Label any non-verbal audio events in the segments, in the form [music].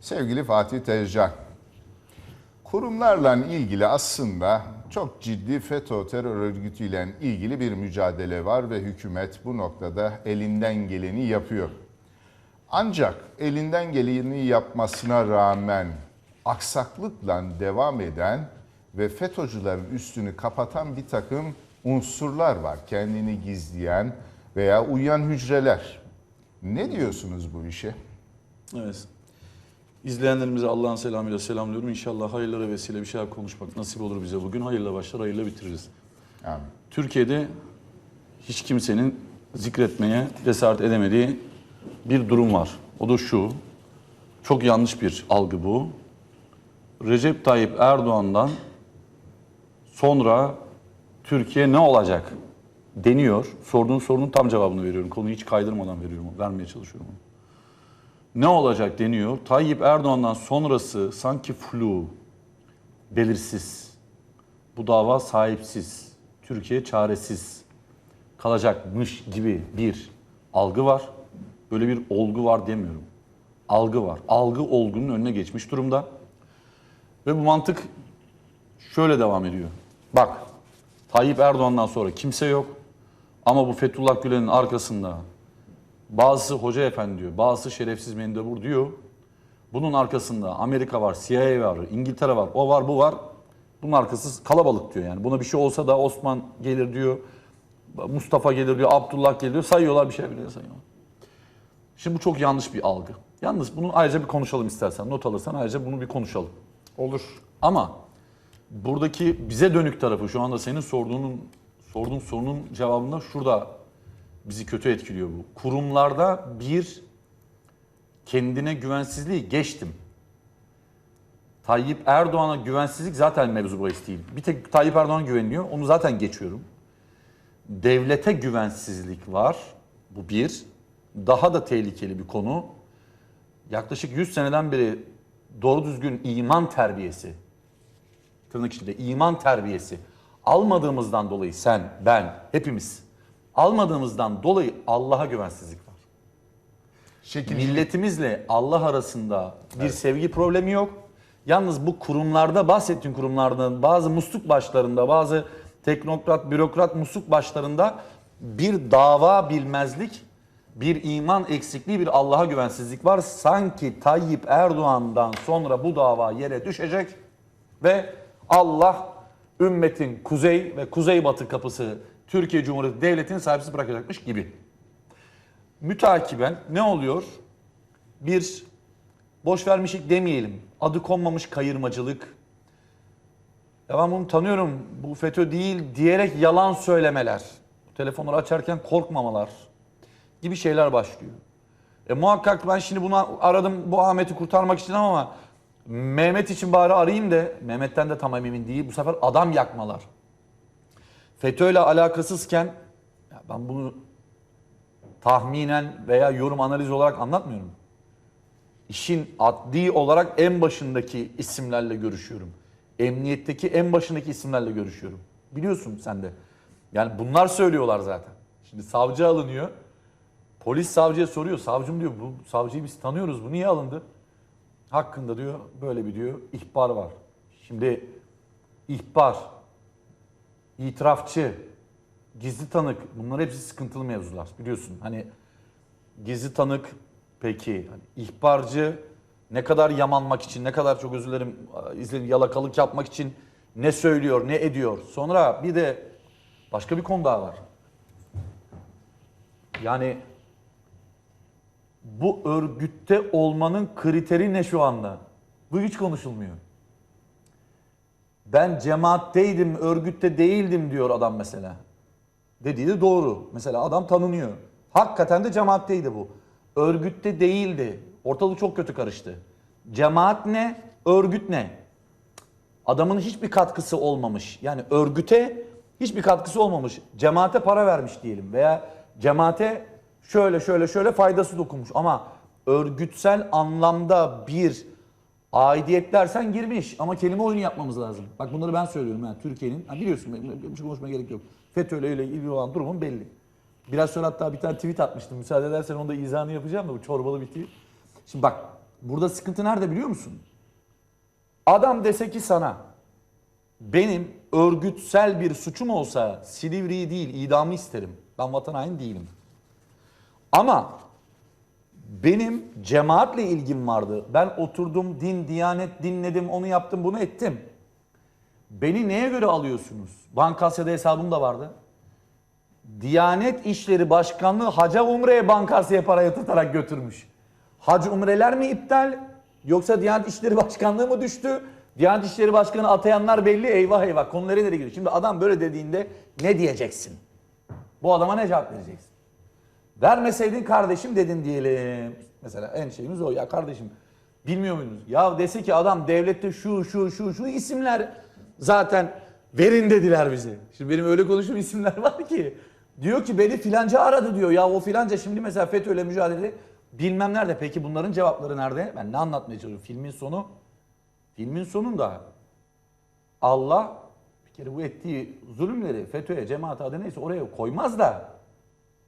Sevgili Fatih Tezcan, kurumlarla ilgili aslında çok ciddi FETÖ terör örgütüyle ilgili bir mücadele var ve hükümet bu noktada elinden geleni yapıyor. Ancak elinden geleni yapmasına rağmen aksaklıkla devam eden ve FETÖ'cülerin üstünü kapatan bir takım unsurlar var. Kendini gizleyen veya uyuyan hücreler. Ne diyorsunuz bu işe? Evet. İzleyenlerimize Allah'ın selamıyla selamlıyorum. İnşallah hayırlara vesile bir şeyler konuşmak nasip olur bize bugün. Hayırla başlar, hayırla bitiririz. Amin. Türkiye'de hiç kimsenin zikretmeye cesaret edemediği bir durum var. O da şu. Çok yanlış bir algı bu. Recep Tayyip Erdoğan'dan sonra Türkiye ne olacak deniyor. Sorduğun sorunun tam cevabını veriyorum. Konuyu hiç kaydırmadan veriyorum, vermeye çalışıyorum. Ne olacak deniyor. Tayyip Erdoğan'dan sonrası sanki flu, belirsiz, bu dava sahipsiz, Türkiye çaresiz kalacakmış gibi bir algı var. Böyle bir olgu var demiyorum. Algı var. Algı olgunun önüne geçmiş durumda. Ve bu mantık şöyle devam ediyor. Bak, Tayyip Erdoğan'dan sonra kimse yok. Ama bu Fethullah Gülen'in arkasında bazısı hoca efendi diyor, bazısı şerefsiz mendebur diyor. Bunun arkasında Amerika var, CIA var, İngiltere var, o var, bu var. Bunun arkası kalabalık diyor yani. Buna bir şey olsa da Osman gelir diyor, Mustafa gelir diyor, Abdullah gelir diyor. Sayıyorlar bir şey bile sayıyorlar. Şimdi bu çok yanlış bir algı. Yalnız bunu ayrıca bir konuşalım istersen. Not alırsan ayrıca bunu bir konuşalım. Olur. Ama buradaki bize dönük tarafı şu anda senin sorduğunun sorduğun sorunun cevabında şurada bizi kötü etkiliyor bu. Kurumlarda bir kendine güvensizliği geçtim. Tayyip Erdoğan'a güvensizlik zaten mevzu bahis değil. Bir tek Tayyip Erdoğan güveniyor. Onu zaten geçiyorum. Devlete güvensizlik var. Bu bir. Daha da tehlikeli bir konu. Yaklaşık 100 seneden beri doğru düzgün iman terbiyesi, tırnak içinde iman terbiyesi almadığımızdan dolayı sen, ben, hepimiz almadığımızdan dolayı Allah'a güvensizlik var. Şekilcilik. Milletimizle Allah arasında bir sevgi problemi yok. Yalnız bu kurumlarda bahsettiğim kurumlardan bazı musluk başlarında bazı teknokrat, bürokrat musluk başlarında bir dava bilmezlik, bir iman eksikliği, bir Allah'a güvensizlik var. Sanki Tayyip Erdoğan'dan sonra bu dava yere düşecek ve Allah ümmetin kuzey ve kuzeybatı kapısı Türkiye Cumhuriyeti Devleti'ni sahipsiz bırakacakmış gibi mütakiben ne oluyor? Bir boş vermişlik demeyelim. Adı konmamış kayırmacılık. Ya ben bunu tanıyorum. Bu FETÖ değil diyerek yalan söylemeler. Telefonları açarken korkmamalar gibi şeyler başlıyor. E muhakkak ben şimdi bunu aradım bu Ahmet'i kurtarmak için ama Mehmet için bari arayayım da Mehmet'ten de tam emin değil. Bu sefer adam yakmalar. FETÖ'yle alakasızken ya ben bunu tahminen veya yorum analiz olarak anlatmıyorum. İşin adli olarak en başındaki isimlerle görüşüyorum. Emniyetteki en başındaki isimlerle görüşüyorum. Biliyorsun sen de. Yani bunlar söylüyorlar zaten. Şimdi savcı alınıyor. Polis savcıya soruyor. Savcım diyor bu savcıyı biz tanıyoruz. Bu niye alındı? Hakkında diyor böyle bir diyor ihbar var. Şimdi ihbar, itirafçı, gizli tanık bunlar hepsi sıkıntılı mevzular biliyorsun. Hani gizli tanık peki hani ihbarcı ne kadar yamanmak için ne kadar çok özür dilerim izledim yalakalık yapmak için ne söylüyor ne ediyor. Sonra bir de başka bir konu daha var. Yani bu örgütte olmanın kriteri ne şu anda? Bu hiç konuşulmuyor. Ben cemaatteydim, örgütte değildim diyor adam mesela. Dediği de doğru. Mesela adam tanınıyor. Hakikaten de cemaatteydi bu. Örgütte değildi. Ortalık çok kötü karıştı. Cemaat ne? Örgüt ne? Adamın hiçbir katkısı olmamış. Yani örgüte hiçbir katkısı olmamış. Cemaate para vermiş diyelim veya cemaate şöyle şöyle şöyle faydası dokunmuş. Ama örgütsel anlamda bir aidiyet dersen girmiş. Ama kelime oyunu yapmamız lazım. Bak bunları ben söylüyorum. Yani Türkiye'nin, ha biliyorsun bir şey konuşmaya gerek yok. FETÖ'yle ile ilgili olan durumun belli. Biraz sonra hatta bir tane tweet atmıştım. Müsaade edersen onu da izahını yapacağım da bu çorbalı bir tweet. Şimdi bak burada sıkıntı nerede biliyor musun? Adam dese ki sana benim örgütsel bir suçum olsa Silivri'yi değil idamı isterim. Ben vatan haini değilim. Ama benim cemaatle ilgim vardı. Ben oturdum din, diyanet dinledim, onu yaptım, bunu ettim. Beni neye göre alıyorsunuz? Bankasya'da hesabım da vardı. Diyanet İşleri Başkanlığı Haca Umre'ye Bankasya'ya para yatırtarak götürmüş. Hac Umreler mi iptal? Yoksa Diyanet İşleri Başkanlığı mı düştü? Diyanet İşleri Başkanı atayanlar belli eyvah eyvah konuları nereye giriyor? Şimdi adam böyle dediğinde ne diyeceksin? Bu adama ne cevap vereceksin? Vermeseydin kardeşim dedin diyelim. Mesela en şeyimiz o ya kardeşim bilmiyor muydunuz? Ya dese ki adam devlette şu şu şu şu isimler zaten verin dediler bize. Şimdi benim öyle konuştuğum isimler [laughs] var ki. Diyor ki beni filanca aradı diyor. Ya o filanca şimdi mesela FETÖ'yle mücadele bilmem nerede. Peki bunların cevapları nerede? Ben ne anlatmaya çalışıyorum? Filmin sonu. Filmin sonunda Allah bir kere bu ettiği zulümleri FETÖ'ye, cemaate adı neyse oraya koymaz da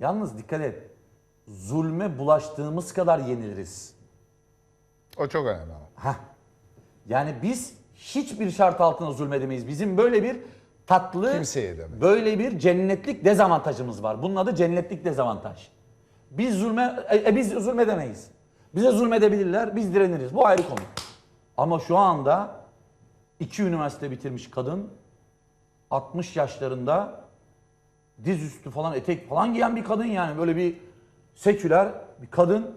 Yalnız dikkat et. Zulme bulaştığımız kadar yeniliriz. O çok önemli ama. Heh. Yani biz hiçbir şart altında zulmedemeyiz. Bizim böyle bir tatlı, Kimseye böyle bir cennetlik dezavantajımız var. Bunun adı cennetlik dezavantaj. Biz zulme, e, e, biz zulmedemeyiz. Bize zulmedebilirler, biz direniriz. Bu ayrı konu. Ama şu anda iki üniversite bitirmiş kadın, 60 yaşlarında dizüstü falan etek falan giyen bir kadın yani böyle bir seküler bir kadın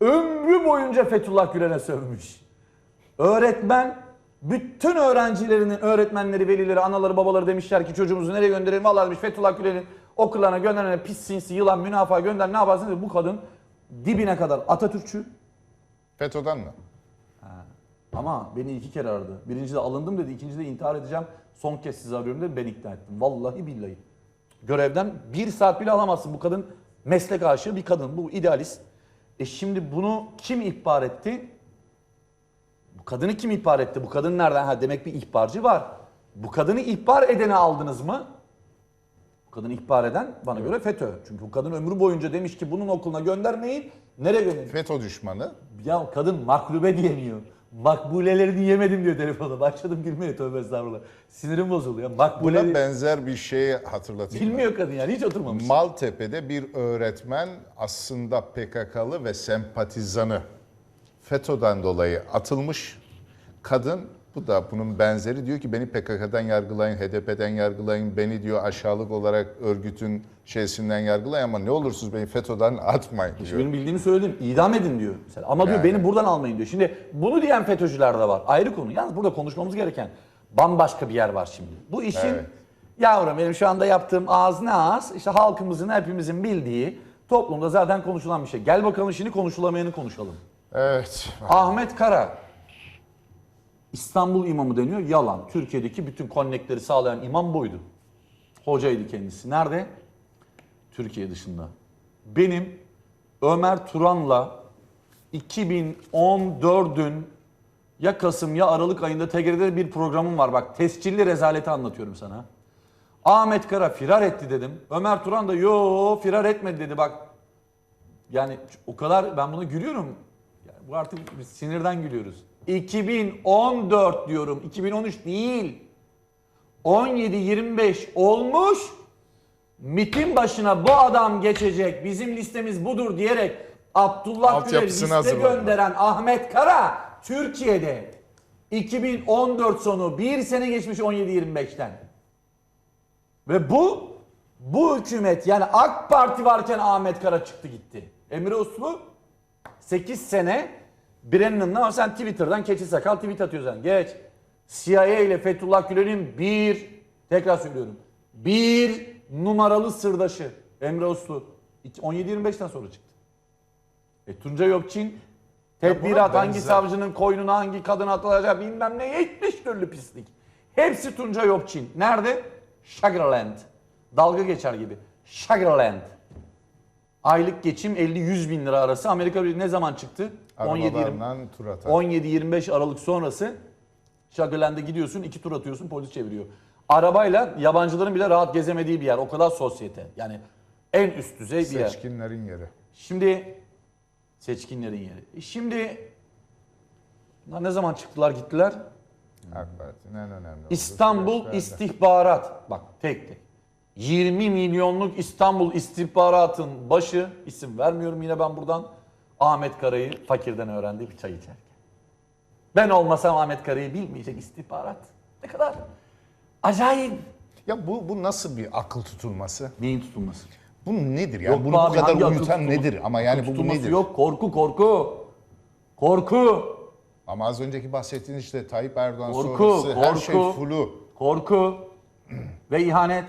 ömrü boyunca Fethullah Gülen'e sövmüş. Öğretmen bütün öğrencilerinin öğretmenleri, velileri, anaları, babaları demişler ki çocuğumuzu nereye gönderelim? Vallahi demiş Fethullah Gülen'in okullarına gönderene pis sinsi yılan münafığa gönder ne yaparsın dedi. Bu kadın dibine kadar Atatürkçü FETÖ'den mi? ama beni iki kere aradı. Birinci de alındım dedi, ikinci de intihar edeceğim. Son kez sizi arıyorum dedi. Ben ikna ettim. Vallahi billahi. Görevden bir saat bile alamazsın. Bu kadın meslek aşığı bir kadın. Bu idealist. E şimdi bunu kim ihbar etti? Bu kadını kim ihbar etti? Bu kadın nereden? Ha demek bir ihbarcı var. Bu kadını ihbar edeni aldınız mı? Bu kadını ihbar eden bana göre FETÖ. Çünkü bu kadın ömrü boyunca demiş ki bunun okuluna göndermeyin. Nereye gönderin? FETÖ düşmanı. Ya kadın maklube diyemiyor. Makbulelerini yemedim diyor telefonda. Başladım gülmeye tövbe estağfurullah. Sinirim bozuluyor. Buna Makbule benzer bir şeyi hatırlatayım. bilmiyor kadın yani hiç oturmamış. Maltepe'de bir öğretmen aslında PKK'lı ve sempatizanı FETÖ'den dolayı atılmış. Kadın bu da bunun benzeri diyor ki beni PKK'dan yargılayın, HDP'den yargılayın, beni diyor aşağılık olarak örgütün şeysinden yargılayın ama ne olursunuz beni FETÖ'den atmayın diyor. Benim bildiğimi söyledim. İdam edin diyor. Mesela. Ama diyor Yani. beni buradan almayın diyor. Şimdi bunu diyen FETÖ'cüler de var. Ayrı konu. Yalnız burada konuşmamız gereken bambaşka bir yer var şimdi. Bu işin Evet. yavrum benim şu anda yaptığım ağız ne ağız? İşte halkımızın hepimizin bildiği toplumda zaten konuşulan bir şey. Gel bakalım şimdi konuşulamayanı konuşalım. Evet. Ahmet Kara İstanbul imamı deniyor. Yalan. Türkiye'deki bütün konnekleri sağlayan imam buydu. Hocaydı kendisi. Nerede? Türkiye dışında. Benim Ömer Turan'la 2014'ün ya Kasım ya Aralık ayında TGR'de bir programım var. Bak tescilli rezaleti anlatıyorum sana. Ahmet Kara firar etti dedim. Ömer Turan da yo firar etmedi dedi. Bak yani o kadar ben buna gülüyorum. Bu artık biz sinirden gülüyoruz. 2014 diyorum. 2013 değil. 17-25 olmuş. MIT'in başına bu adam geçecek. Bizim listemiz budur diyerek Abdullah Gül'e liste hazırladılar. gönderen Ahmet Kara Türkiye'de 2014 sonu bir sene geçmiş 17-25'ten. Ve bu bu hükümet yani AK Parti varken Ahmet Kara çıktı gitti. Emre Uslu 8 sene Brennan'la ama sen Twitter'dan keçi sakal tweet atıyorsun. Geç. CIA ile Fethullah Gülen'in bir tekrar söylüyorum. Bir numaralı sırdaşı Emre Uslu 17-25'ten sonra çıktı. E Tunca Yopçin tedbirat hangi benzer. savcının koynuna hangi kadın atılacak bilmem ne 70 türlü pislik. Hepsi Tunca Yopçin. Nerede? Sugarland. Dalga geçer gibi. Sugarland. Aylık geçim 50-100 bin lira arası. Amerika Birliği ne zaman çıktı? 17-20 Arabalarla tur atar. 17-25 Aralık sonrası Sugarland'e gidiyorsun iki tur atıyorsun polis çeviriyor. Arabayla yabancıların bile rahat gezemediği bir yer. O kadar sosyete. Yani en üst düzey bir yer. Seçkinlerin yeri. Şimdi seçkinlerin yeri. E Şimdi Bunlar ne zaman çıktılar gittiler? AK Parti'nin en önemli olduğu İstanbul süreçlerde. istihbarat. Bak tek tek. 20 milyonluk İstanbul istihbaratın başı, isim vermiyorum yine ben buradan, Ahmet Kara'yı fakirden öğrendi bir çay içerken. Ben olmasam Ahmet Kara'yı bilmeyecek istihbarat. Ne kadar acayip. Ya bu, bu nasıl bir akıl tutulması? Neyin tutulması? Bu nedir? Yok Yani be bunu bu abi, kadar hangi akıl uyutan tutulması? nedir? Ama yani bu Tutulması nedir? yok, korku korku. Korku. Ama az önceki bahsettiğiniz işte Tayyip Erdoğan Korku, sonrası her şey korku. flu. Korku [clears throat] ve ihanet.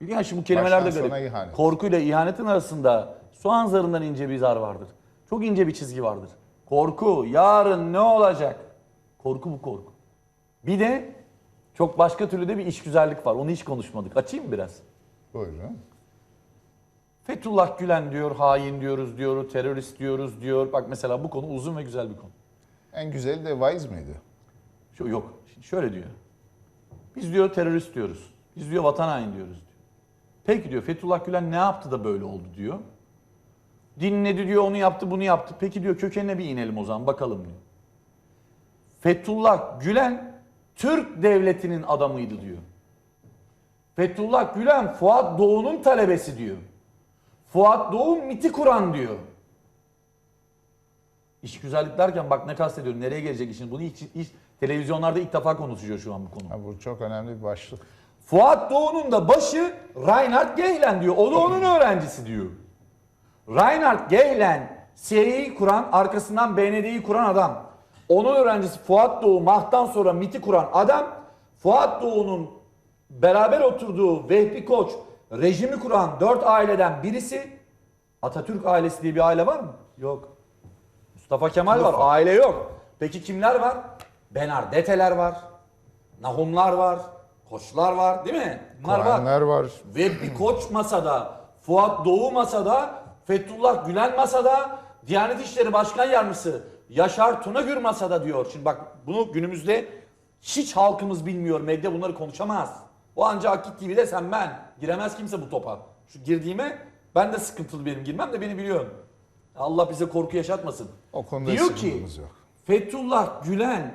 Musun şimdi bu kelimeler de Baştan garip. sona ihanet. Korkuyla ihanetin arasında soğan zarından ince bir zar vardır. Çok ince bir çizgi vardır. Korku, yarın ne olacak? Korku bu korku. Bir de çok başka türlü de bir işgüzarlık var. Onu hiç konuşmadık. Açayım mı biraz? Buyurun. Fethullah Gülen diyor, hain diyoruz diyor, terörist diyoruz diyor. Bak mesela bu konu uzun ve güzel bir konu. En güzeli de Wise miydi? Şu yok. Şimdi şöyle diyor. Biz diyor terörist diyoruz. Biz diyor vatan haini diyoruz diyor. Peki diyor Fethullah Gülen ne yaptı da böyle oldu diyor. Dinledi diyor onu yaptı bunu yaptı. Peki diyor kökenine bir inelim o zaman bakalım diyor. Fethullah Gülen Türk devletinin adamıydı diyor. Fethullah Gülen Fuat Doğu'nun talebesi diyor. Fuat Doğu MIT'i kuran diyor. İş güzellik derken bak ne kastediyorum. Nereye gelecek işin? Bunu hiç, hiç televizyonlarda ilk defa konuşuyor şu an bu konu. Ha, bu çok önemli bir başlık. Fuat Doğu'nun da başı Reinhard Gehlen diyor. O da onun öğrencisi diyor. Reinhard Gehlen CIA'yı kuran, arkasından BND'yi kuran adam. Onun öğrencisi Fuat Doğu, Mah'tan sonra MIT'i kuran adam. Fuat Doğu'nun beraber oturduğu Vehbi Koç rejimi kuran dört aileden birisi. Atatürk ailesi diye bir aile var mı? Yok. Mustafa Kemal var, aile yok. Peki kimler var? Benardette'ler var. Nahumlar var. Koçlar var değil mi? Bunlar var. Kuranlar var. Ve bir koç masada, Fuat Doğu masada, Fethullah Gülen masada, Diyanet İşleri Başkan Yardımcısı Yaşar Tunagür masada diyor. Şimdi bak bunu günümüzde hiç halkımız bilmiyor. Medya bunları konuşamaz. O ancak Akit TV'de sen ben. Giremez kimse bu topa. Şu girdiğime ben de sıkıntılı benim girmem de beni biliyorsun. Allah bize korku yaşatmasın. O konuda Diyor ki yok. Fethullah Gülen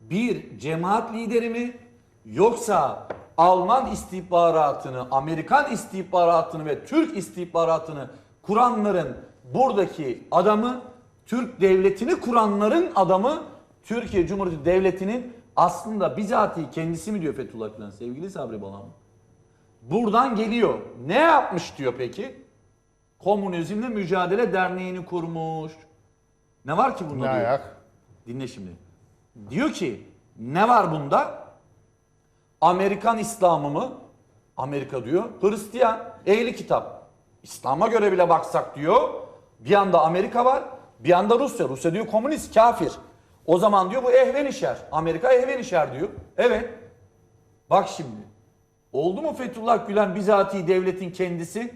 bir cemaat lideri mi yoksa Alman istihbaratını, Amerikan istihbaratını ve Türk istihbaratını kuranların buradaki adamı, Türk devletini kuranların adamı, Türkiye Cumhuriyeti Devleti'nin aslında bizatihi kendisi mi diyor Fethullah Gülen sevgili Sabri Balan? Buradan geliyor. Ne yapmış diyor peki? Komünizmle Mücadele Derneği'ni kurmuş. Ne var ki bunda Ne diyor. ayak? Dinle şimdi. Diyor ki ne var bunda? Amerikan İslam'ı mı? Amerika diyor. Hristiyan. Ehli kitap. İslam'a göre bile baksak diyor. Bir yanda Amerika var. Bir yanda Rusya. Rusya diyor komünist, kafir. O zaman diyor bu ehven işer. Amerika ehven işer diyor. Evet. Bak şimdi. Oldu mu Fethullah Gülen bizatihi devletin kendisi?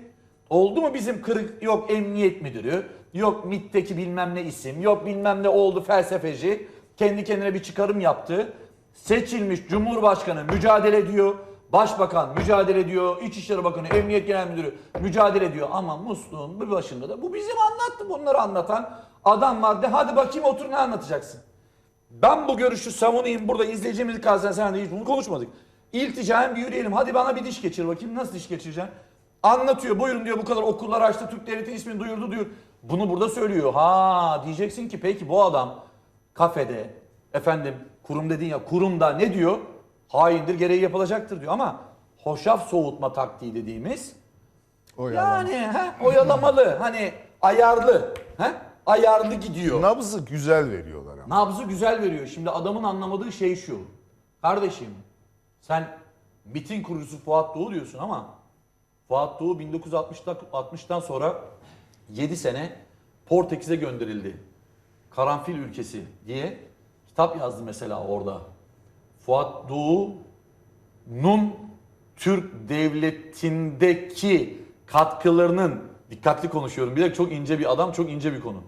Oldu mu bizim kırık yok emniyet müdürü, yok MİT'teki bilmem ne isim, yok bilmem ne oldu felsefeci, kendi kendine bir çıkarım yaptı. Seçilmiş Cumhurbaşkanı mücadele ediyor, Başbakan mücadele ediyor, İçişleri Bakanı, Emniyet Genel Müdürü mücadele ediyor. Ama musluğun bir başında da bu bizim anlattı bunları anlatan adam var de hadi bakayım otur ne anlatacaksın? Ben bu görüşü savunayım burada izleyicimiz karşısında sen de hiç bunu konuşmadık. İlticaen bir yürüyelim. Hadi bana bir diş geçir bakayım. Nasıl diş geçireceksin? Anlatıyor. Buyurun diyor bu kadar okullar açtı. Türk Devleti ismini duyurdu diyor. Bunu burada söylüyor. Ha diyeceksin ki peki bu adam kafede efendim kurum dedin ya kurumda ne diyor? Haindir gereği yapılacaktır diyor ama hoşaf soğutma taktiği dediğimiz O yalan. yani he, oyalamalı hani ayarlı he, ayarlı gidiyor. Nabzı güzel veriyorlar ama. Nabzı güzel veriyor. Şimdi adamın anlamadığı şey şu. Kardeşim sen MIT'in kurucusu Fuat Doğu diyorsun ama Fuat Doğu 1960'tan 60'tan sonra 7 sene Portekiz'e gönderildi. Karanfil ülkesi diye kitap yazdı mesela orada. Fuat Doğu'nun Türk devletindeki katkılarının dikkatli konuşuyorum. Bir de çok ince bir adam, çok ince bir konu.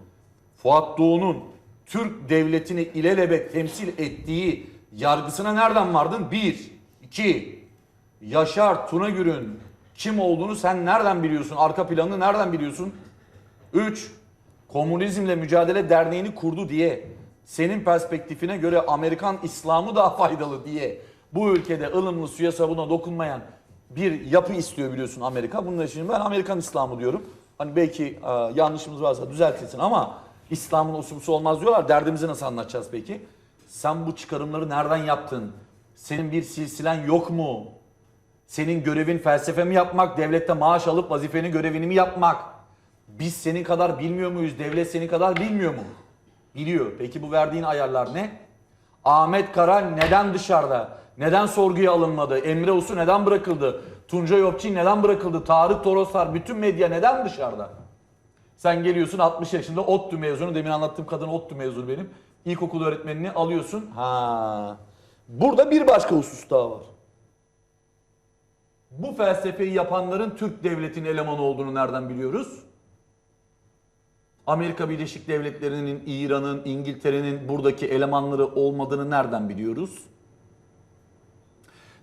Fuat Doğu'nun Türk devletini ilelebet temsil ettiği yargısına nereden vardın? Bir. iki. Yaşar Tunagür'ün kim olduğunu sen nereden biliyorsun? Arka planını nereden biliyorsun? 3. Komünizmle Mücadele Derneği'ni kurdu diye senin perspektifine göre Amerikan İslamı daha faydalı diye bu ülkede ılımlı suya sabuna dokunmayan bir yapı istiyor biliyorsun Amerika. Bunun için ben Amerikan İslamı diyorum. Hani belki e, yanlışımız varsa düzeltilsin ama İslam'ın usulüsü olmaz diyorlar. Derdimizi nasıl anlatacağız peki? Sen bu çıkarımları nereden yaptın? Senin bir silsilen yok mu? Senin görevin felsefe mi yapmak, devlette maaş alıp vazifeni görevini mi yapmak? Biz senin kadar bilmiyor muyuz? Devlet senin kadar bilmiyor mu? Biliyor. Peki bu verdiğin ayarlar ne? Ahmet Kara neden dışarıda? Neden sorguya alınmadı? Emre Usu neden bırakıldı? Tuncay Opçi neden bırakıldı? Tarık Toroslar, bütün medya neden dışarıda? Sen geliyorsun 60 yaşında ODTÜ mezunu. Demin anlattığım kadın ODTÜ mezunu benim. İlkokul öğretmenini alıyorsun. Ha. Burada bir başka husus daha var. Bu felsefeyi yapanların Türk devletinin elemanı olduğunu nereden biliyoruz? Amerika Birleşik Devletleri'nin, İran'ın, İngiltere'nin buradaki elemanları olmadığını nereden biliyoruz?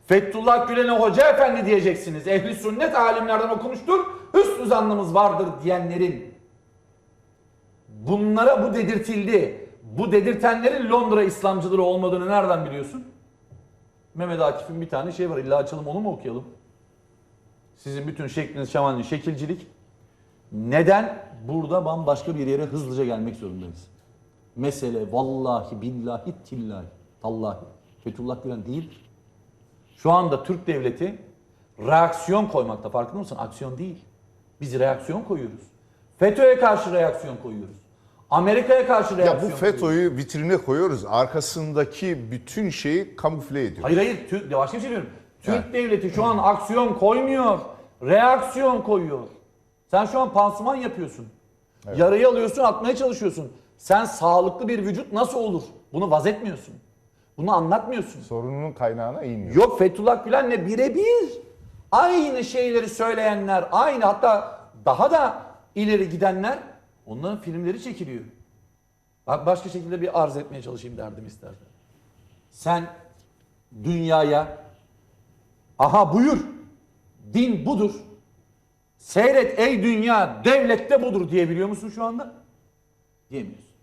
Fethullah Gülen'e hoca efendi diyeceksiniz. Ehli sünnet alimlerden okumuştur. Hüsnü zannımız vardır diyenlerin bunlara bu dedirtildi. Bu dedirtenlerin Londra İslamcıları olmadığını nereden biliyorsun? Mehmet Akif'in bir tane şey var. İlla açalım onu mu okuyalım? Sizin bütün şekliniz şamanlı şekilcilik. Neden burada bambaşka bir yere hızlıca gelmek zorundayız? Mesele vallahi billahi tillahi tallahi Fethullah Gülen değil. Şu anda Türk devleti reaksiyon koymakta farkında mısın? Aksiyon değil. Biz reaksiyon koyuyoruz. FETÖ'ye karşı reaksiyon koyuyoruz. Amerika'ya karşı Ya reaksiyon bu koyuyoruz. FETÖ'yü vitrine koyuyoruz. Arkasındaki bütün şeyi kamufle ediyor. Hayır hayır Türk, başka bir şey diyorum. Türk Yani. devleti şu an aksiyon koymuyor. Reaksiyon koyuyor. Sen şu an pansuman yapıyorsun. Yarayı alıyorsun atmaya çalışıyorsun. Sen sağlıklı bir vücut nasıl olur? Bunu vaz etmiyorsun. Bunu anlatmıyorsun. Sorunun kaynağına inmiyor. Yok Fethullah Gülen'le birebir aynı şeyleri söyleyenler, aynı hatta daha da ileri gidenler onların filmleri çekiliyor. Bak başka şekilde bir arz etmeye çalışayım derdim istersen. Sen dünyaya aha buyur din budur. Seyret ey dünya devlette budur diyebiliyor musun şu anda? Diyemiyorsun.